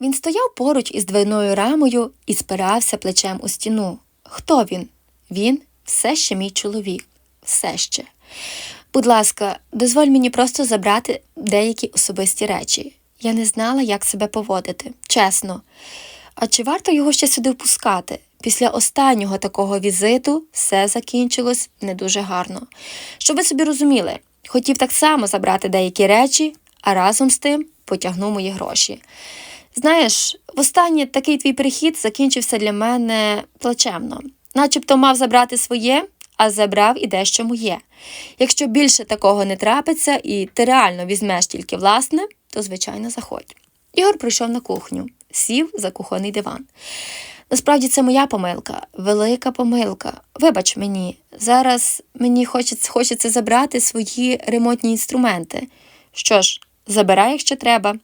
Він стояв поруч із двойною рамою і спирався плечем у стіну. Хто він? Він все ще мій чоловік. Все ще. Будь ласка, дозволь мені просто забрати деякі особисті речі. Я не знала, як себе поводити, чесно. А чи варто його ще сюди впускати? Після останнього такого візиту все закінчилось не дуже гарно. Щоб ви собі розуміли, хотів так само забрати деякі речі, а разом з тим потягнув мої гроші. Знаєш, востаннє такий твій прихід закінчився для мене плачевно. Начебто мав забрати своє, а забрав і дещо моє. Якщо більше такого не трапиться і ти реально візьмеш тільки власне, то звичайно заходь. Ігор прийшов на кухню, сів за кухонний диван. Насправді це моя помилка, велика помилка. Вибач мені, зараз мені хочеться, хочеться забрати свої ремонтні інструменти. Що ж, забирай, якщо треба.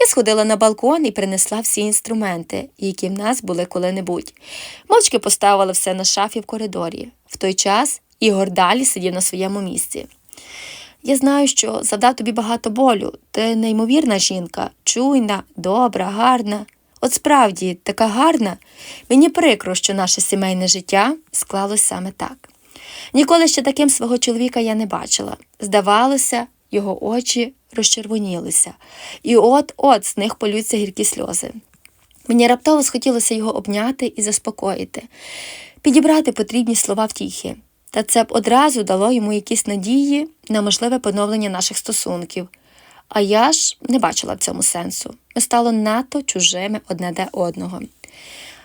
Я сходила на балкон і принесла всі інструменти, які в нас були коли-небудь. Мовчки поставила все на шафі в коридорі. В той час Ігор далі сидів на своєму місці. Я знаю, що завдав тобі багато болю. Ти неймовірна жінка, чуйна, добра, гарна. От справді, така гарна. Мені прикро, що наше сімейне життя склалось саме так. Ніколи ще таким свого чоловіка я не бачила. Здавалося, його очі розчервонілися, і от-от з них полються гіркі сльози. Мені раптово схотілося його обняти і заспокоїти, підібрати потрібні слова втіхи. Та це б одразу дало йому якісь надії на можливе поновлення наших стосунків. А я ж не бачила в цьому сенсу. Ми стало надто чужими одне для одного.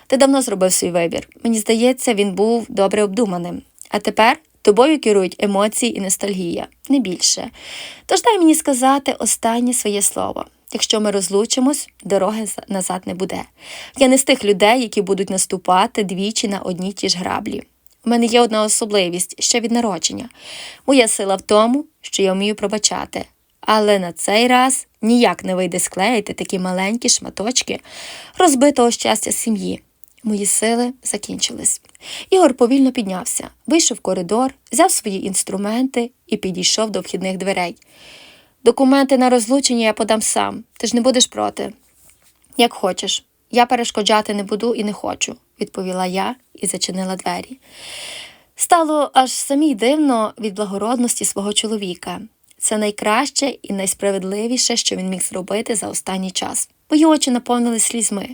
Ти давно зробив свій вибір. Мені здається, він був добре обдуманим. А тепер тобою керують емоції і ностальгія, не більше. Тож дай мені сказати останнє своє слово. Якщо ми розлучимось, дороги назад не буде. Я не з тих людей, які будуть наступати двічі на одні ті ж граблі. У мене є одна особливість ще від народження. Моя сила в тому, що я вмію пробачати. Але на цей раз ніяк не вийде склеїти такі маленькі шматочки розбитого щастя сім'ї. Мої сили закінчились. Ігор повільно піднявся, вийшов в коридор, взяв свої інструменти і підійшов до вхідних дверей. Документи на розлучення я подам сам. Ти ж не будеш проти. Як хочеш. Я перешкоджати не буду і не хочу, відповіла я і зачинила двері. Стало аж самій дивно від благородності свого чоловіка. Це найкраще і найсправедливіше, що він міг зробити за останній час. Мої очі наповнили слізьми.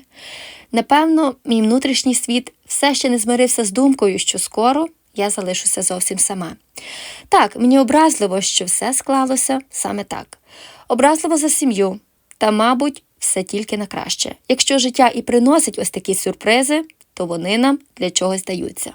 Напевно, мій внутрішній світ все ще не змирився з думкою, що скоро я залишуся зовсім сама. Так, мені образливо, що все склалося саме так. Образливо за сім'ю, та, мабуть, все тільки на краще. Якщо життя і приносить ось такі сюрпризи, то вони нам для чогось даються.